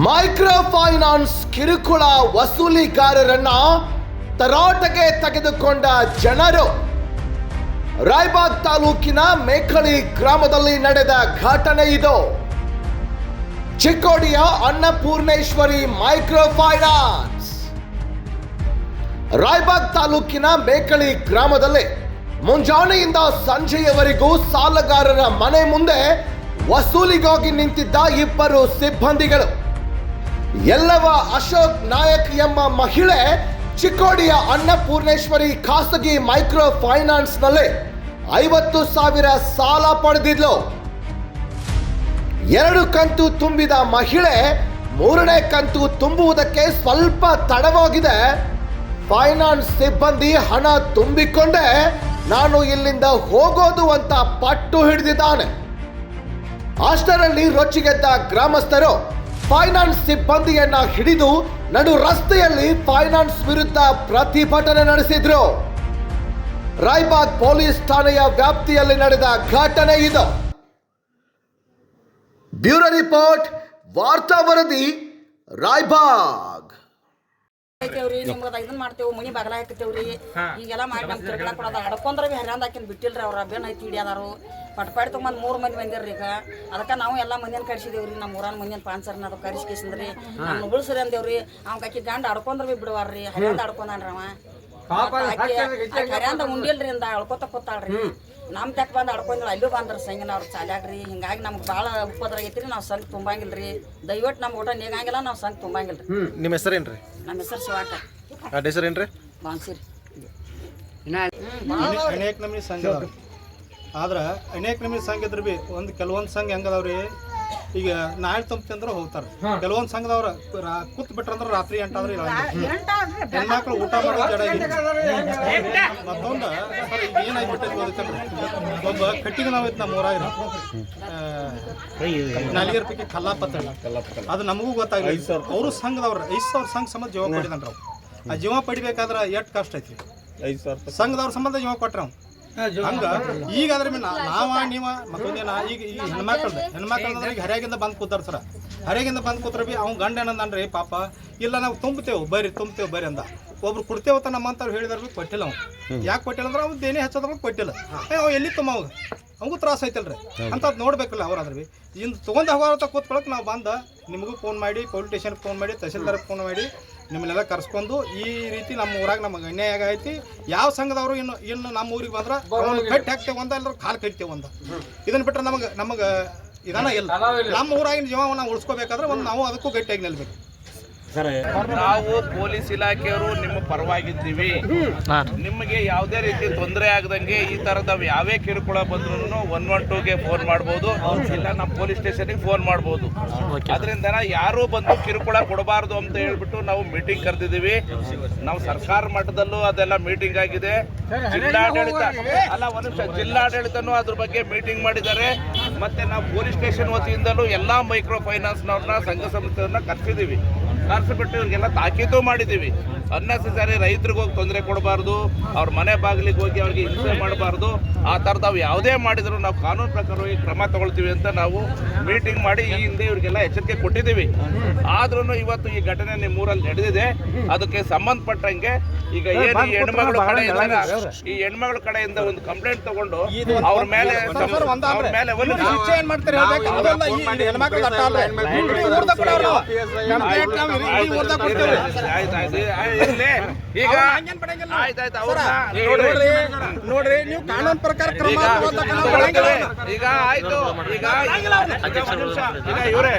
Micro finance ಕಿರುಕುಳ ವಸೂಲಿಗಾರರನ್ನ ತರಾಟೆಗೆ ತೆಗೆದುಕೊಂಡ ಜನರು ರಾಯಬಾಗ್ ತಾಲೂಕಿನ ಮೇಕಳಿ ಗ್ರಾಮದಲ್ಲಿ ನಡೆದ ಘಟನೆ ಇದು. ಚಿಕ್ಕೋಡಿಯ ಅನ್ನಪೂರ್ಣೇಶ್ವರಿ ಮೈಕ್ರೋ ಫೈನಾನ್ಸ್ ರಾಯಬಾಗ್ ತಾಲೂಕಿನ ಮೇಕಳಿ ಗ್ರಾಮದಲ್ಲಿ ಮುಂಜಾನೆಯಿಂದ ಸಂಜೆಯವರೆಗೂ ಸಾಲಗಾರರ ಮನೆ ಮುಂದೆ ವಸೂಲಿಗಾಗಿ ನಿಂತಿದ್ದ ಇಬ್ಬರು ಸಿಬ್ಬಂದಿಗಳು. ಎಲ್ಲವ ಅಶೋಕ್ ನಾಯಕ್ ಎಂಬ ಮಹಿಳೆ ಚಿಕ್ಕೋಡಿಯ ಅನ್ನಪೂರ್ಣೇಶ್ವರಿ ಖಾಸಗಿ ಮೈಕ್ರೋ ಫೈನಾನ್ಸ್ನಲ್ಲಿ ಐವತ್ತು ಸಾವಿರ ಸಾಲ ಪಡೆದಿದ್ಲು. ಎರಡು ಕಂತು ತುಂಬಿದ ಮಹಿಳೆ ಮೂರನೇ ಕಂತು ತುಂಬುವುದಕ್ಕೆ ಸ್ವಲ್ಪ ತಡವಾಗಿದೆ. ಫೈನಾನ್ಸ್ ಸಿಬ್ಬಂದಿ ಹಣ ತುಂಬಿಕೊಂಡೇ ನಾನು ಇಲ್ಲಿಂದ ಹೋಗೋದು ಅಂತ ಪಟ್ಟು ಹಿಡಿದಿದ್ದಾನೆ. ಅಷ್ಟರಲ್ಲಿ ರೊಚ್ಚಿಗೆದ್ದ ಗ್ರಾಮಸ್ಥರು ಫೈನಾನ್ಸ್ ಸಿಬ್ಬಂದಿಯನ್ನ ಹಿಡಿದು ನಡು ರಸ್ತೆಯಲ್ಲಿ ಫೈನಾನ್ಸ್ ವಿರುದ್ಧ ಪ್ರತಿಭಟನೆ ನಡೆಸಿದ್ರು. ರಾಯ್ಬಾಗ್ ಪೊಲೀಸ್ ಠಾಣೆಯ ವ್ಯಾಪ್ತಿಯಲ್ಲಿ ನಡೆದ ಘಟನೆ ಇದು. ಬ್ಯೂರೋ ರಿಪೋರ್ಟ್, ವಾರ್ತಾ ವರದಿ, ರಾಯ್ಬಾಗ್. ಐತೇವ್ರಿ ನಿಮ್ಗದ ಇದನ್ನ ಮಾಡ್ತೇವೆ ಮನಿ ಬಾಗಲ ಹಾಕ್ತೇವ್ರಿ. ಈಗೆಲ್ಲ ಮಾಡಿ ನಮ್ ತಿರ್ಗಡ ಕೊಡೋದ ಅಡ್ಕೊಂಡ್ರ ಬಿ ಹರ್ಯಾಂದ ಹಾಕಿನ್ ಬಿಟ್ಟಿಲ್ರಿ ಅವ್ರ ಬೆನ್ ಐತಿ ಹಿಡಿಯದಾರು ಪಟ್ಪಾಡಿ ತೊಗೊಂಬಂದ್ ಮೂರು ಮಂದಿ ಬಂದಿರ್ರಿ ಈಗ. ಅದಕ್ಕ ನಾವು ಎಲ್ಲಾ ಮಂದಿನ ಕರ್ಸಿದೇವ್ರಿ ನಮ್ಮ ಊರನ್ ಮಂದಿನ ಪಾನ್ಸರ್ನ ಅದು ಕರ್ಸಿ ನಮ್ಮ ಉಳ್ಸ್ರಿ ಅಂದೇವ್ರಿ. ಅವ್ನ ಕಾಕಿ ಗಂಡ ಅಡ್ಕೊಂಡ್ರ ಬಿ ಬಿಡವಾರ್ರಿ. ಹರ್ಯಾಂದ ಅಡ್ಕೊಂಡಾನ್ರಿ ಅವ. ಹರ್ಯಾಂದ ಉಂಡಿಲ್ರಿ ಅಂದ ಅಳ್ಕೊತ ಕೂತಾಳ್ರಿ. ನಮ್ ತೆಕ್ ಬಂದ್ ಅಡ್ಕೊಂಡ್ರಿ ಅಲ್ಲೂ ಬಂದ್ರ ಸಂಗಿನ ಅವ್ರ ಚಾಲ್ಯಾಗ್ರಿ. ಹಿಂಗಾಗಿ ನಮ್ಗೆ ಭಾಳ ಉಪದ್ರ ಐತ್ರಿ ನಾವು ಸಂಘ ತುಂಬಂಗಿಲ್ರಿ. ದಯವಿಟ್ಟು ನಮ್ ಊಟ ನೀಗಂಗಿಲ್ಲ ನಾವು ಸಂಘ ತುಂಬಂಗಿಲ್ರಿ. ಹ್ಮ್. ನಿಮ್ಮ ಹೆಸರೇನ್ರಿ ನಮ್ಮ ಹೆಸರು ಶಿವಾಕ ಅಡ್ ಹೆಸರೇನ್ರಿ ಬಾನ್ಸಿರಿ. ಅನೇಕ ನಮೂನಿ ಸಂಘ ಆದ್ರೆ ಅನೇಕ ನಮೂನಿ ಸಂಘ ಇದ್ರ ಬಿ ಒಂದು ಕೆಲವೊಂದು ಸಂಘ ಹೆಂಗದವ್ರಿ ಈಗ ನಾಳೆ ತುಂಬಂದ್ರೆ ಹೋಗ್ತಾರೆ. ಕೆಲವೊಂದು ಸಂಘದವ್ರ ಕುತ್ ಬಿಟ್ರಂದ್ರ ರಾತ್ರಿ ಎಂಟಾದ್ರೆ ಹೆಣ್ಮಕ್ಳು ಊಟ ಮಾಡೋದು ಜಡ ಮತ್ತೊಂದು ಏನಾಗ್ಬಿಟ್ಟೈತಿ ಒಬ್ಬ ಕಟ್ಟಿಗೆ ನಾವ್ ಐತಿ ನಮ್ಮ ಊರಾಗ ನಾಲಿಗೆ ಪೈಕಿ ಕಲ್ಲಾಪತ್ತ ಅದು ನಮಗೂ ಗೊತ್ತಾಗಲಿ ಅವರು ಸಂಘದವ್ರ ಐದು ಸಾವಿರ ಸಂಘ ಸಂಬಂಧ ಜೀವ ಪಡಿದನ್ರ ಅವ್. ಆ ಜೀವ ಪಡಿಬೇಕಾದ್ರ ಎಷ್ಟು ಕಷ್ಟ ಐತಿ ಸಂಘದವ್ರ ಸಂಬಂಧ ಜೀವ ಕೊಟ್ರ ಅವ್. ಹಂಗ? ಈಗ ಅದ್ರ ಮೇಲೆ ನಾ- ನಾವ ನೀವ ಮತ್ತೊಂದೇನ ಈಗ ಈಗ ಹೆಣ್ಮಕ್ಳದ ಹೆಣ್ಮಕ್ಳಂದ್ರೆ ಈಗ ಹರ್ಯಾಗಿಂದ ಬಂದ್ ಕೂತಾರ ಸರ. ಹರ್ಯಾಗಿಂದ ಬಂದ್ ಕೂತ್ರ ಬಿ ಅವ್ನ ಗಂಡ ಏನಂದ್ರಿ ಪಾಪ ಇಲ್ಲ ನಾವು ತುಂಬ್ತೇವೆ ಬರ್ರಿ ತುಂಬ್ತೇವೆ ಬರ್ರಿ ಅಂದ. ಒಬ್ರು ಕೊಡ್ತೇವತ್ತ ನಮ್ಮಂತವ್ರು ಹೇಳಿದ್ರ ಬಿ ಕೊಟ್ಟಿಲ್ಲ ಅವ್ನು. ಯಾಕೆ ಕೊಟ್ಟಿಲ್ಲ ಅಂದ್ರೆ ಅವ್ನು ದೇನಿ ಹಚ್ಚೋದ್ರ ಕೊಟ್ಟಿಲ್ಲ. ಏ, ಅವ್ ಎಲ್ಲಿ ತುಂಬ ಅವಾಗ? ಅವಂಗೂ ತ್ರಾಸ ಐತಲ್ರಿ. ಅಂತದ್ ನೋಡ್ಬೇಕಲ್ಲ ಅವ್ರ ಅದ್ರ ಬಿ. ಇನ್ನು ತೊಗೊಂಡು ಹೋಗೋತ ಕೂತ್ಕೊಳಕ್ ನಾವು ಬಂದ ನಿಮಗೂ ಫೋನ್ ಮಾಡಿ ಪೊಲೀಸ್ ಸ್ಟೇಷನ್ ಫೋನ್ ಮಾಡಿ ತಹಸೀಲ್ದಾರ್ ಫೋನ್ ಮಾಡಿ ನಿಮ್ಮನ್ನೆಲ್ಲ ಕರ್ಸ್ಕೊಂಡು ಈ ರೀತಿ ನಮ್ಮ ಊರಾಗ ನಮಗೆ ಅನ್ಯಾಯ ಆಗೈತಿ. ಯಾವ ಸಂಘದವರು ಇನ್ನು ಇನ್ನು ನಮ್ಮ ಊರಿಗೆ ಬಂದ್ರ ಬೆಟ್ಟ ಕಟ್ಟಿ ಹಾಕ್ತೇವೆ ಒಂದ ಎಲ್ಲರೂ ಕಾಲು ಕಟ್ತೇವೆ ಒಂದ. ಇದನ್ನ ಬಿಟ್ಟರೆ ನಮಗೆ ನಮಗೆ ಇದನ್ನ ಇಲ್ಲ. ನಮ್ಮ ಊರಾಗಿನ ಜೀವನ ಉಳಿಸ್ಕೋಬೇಕಾದ್ರೆ ಒಂದು ನಾವು ಅದಕ್ಕೂ ಗಟ್ಟಿಯಾಗಿ ನಿಲ್ಬೇಕು. ನಾವು ಪೊಲೀಸ್ ಇಲಾಖೆಯವರು ನಿಮ್ಮ ಪರವಾಗಿದ್ದೀವಿ. ನಿಮಗೆ ಯಾವುದೇ ರೀತಿ ತೊಂದರೆ ಆಗದಂಗೆ ಈ ತರದ ಯಾವೇ ಕಿರುಕುಳ ಬಂದ್ರು ಒನ್ ಒನ್ ಟೂಗೆ ಫೋನ್ ಮಾಡಬಹುದು ಇಲ್ಲ ನಮ್ಮ ಪೊಲೀಸ್ ಸ್ಟೇಷನ್ಗೆ ಫೋನ್ ಮಾಡಬಹುದು ಅದರಿಂದ ಯಾರು ಬಂದು ಕಿರುಕುಳ ಕೊಡಬಾರದು ಅಂತ ಹೇಳ್ಬಿಟ್ಟು ನಾವು ಮೀಟಿಂಗ್ ಕರೆದಿದ್ದೀವಿ. ನಾವು ಸರ್ಕಾರ ಮಟ್ಟದಲ್ಲೂ ಅದೆಲ್ಲ ಮೀಟಿಂಗ್ ಆಗಿದೆ. ಜಿಲ್ಲಾಡಳಿತ ಅಲ್ಲ ಒಂದು ನಿಮಿಷ. ಜಿಲ್ಲಾಡಳಿತನೂ ಅದ್ರ ಬಗ್ಗೆ ಮೀಟಿಂಗ್ ಮಾಡಿದ್ದಾರೆ. ಮತ್ತೆ ನಾವು ಪೊಲೀಸ್ ಸ್ಟೇಷನ್ ವತಿಯಿಂದಲೂ ಎಲ್ಲಾ ಮೈಕ್ರೋ ಫೈನಾನ್ಸ್ನವ್ರನ್ನ ಸಂಘ ಸಂಸ್ಥೆಯನ್ನ ಕರ್ಸಿದ್ದೀವಿ. ಕರ್ಸಿಬಿಟ್ಟು ಇವ್ರಿಗೆಲ್ಲ ತಾಕೀತು ಮಾಡಿದ್ದೀವಿ. ಅನ್ನೆಸೆಸರಿ ರೈತರಿಗೆ ಹೋಗಿ ತೊಂದರೆ ಕೊಡಬಾರ್ದು, ಅವ್ರ ಮನೆ ಬಾಗಿಲಿಗೆ ಹೋಗಿ ಅವ್ರಿಗೆ ಹಿಂಸೆ ಮಾಡಬಾರ್ದು. ಆ ಥರದ ನಾವು ಯಾವುದೇ ಮಾಡಿದ್ರು ನಾವು ಕಾನೂನು ಪ್ರಕಾರವಾಗಿ ಕ್ರಮ ತಗೊಳ್ತೀವಿ ಅಂತ ನಾವು ಮೀಟಿಂಗ್ ಮಾಡಿ ಈ ಹಿಂದೆ ಇವ್ರಿಗೆಲ್ಲ ಎಚ್ಚರಿಕೆ ಕೊಟ್ಟಿದ್ದೀವಿ. ಆದ್ರೂ ಇವತ್ತು ಈ ಘಟನೆ ನಿಮ್ಮೂರಲ್ಲಿ ನಡೆದಿದೆ. ಅದಕ್ಕೆ ಸಂಬಂಧಪಟ್ಟಂಗೆ ಈಗ ಏನು ಈ ಹೆಣ್ಮಗಳ ಕಡೆಯಿಂದ ಈ ಹೆಣ್ಮಗಳ ಕಡೆಯಿಂದ ಒಂದು ಕಂಪ್ಲೇಂಟ್ ತಗೊಂಡು ಅವ್ರ ಮೇಲೆ ಅವ್ರ ಮೇಲೆ ಒಂದು ಶಿಕ್ಷೆ ಏನ್ ಮಾಡ್ತಾರೆ. ಈಗ ಅವ್ರು. ಆಯ್ತಾಯ್ತು ನೋಡ್ರಿ. ನೋಡ್ರಿ ನೀವು ಕಾನೂನು ಪ್ರಕಾರ ಕ್ರಮ ಈಗ ಆಯ್ತು ಈಗ ನಿಮಿಷ. ಈಗ ಇವ್ರೆ.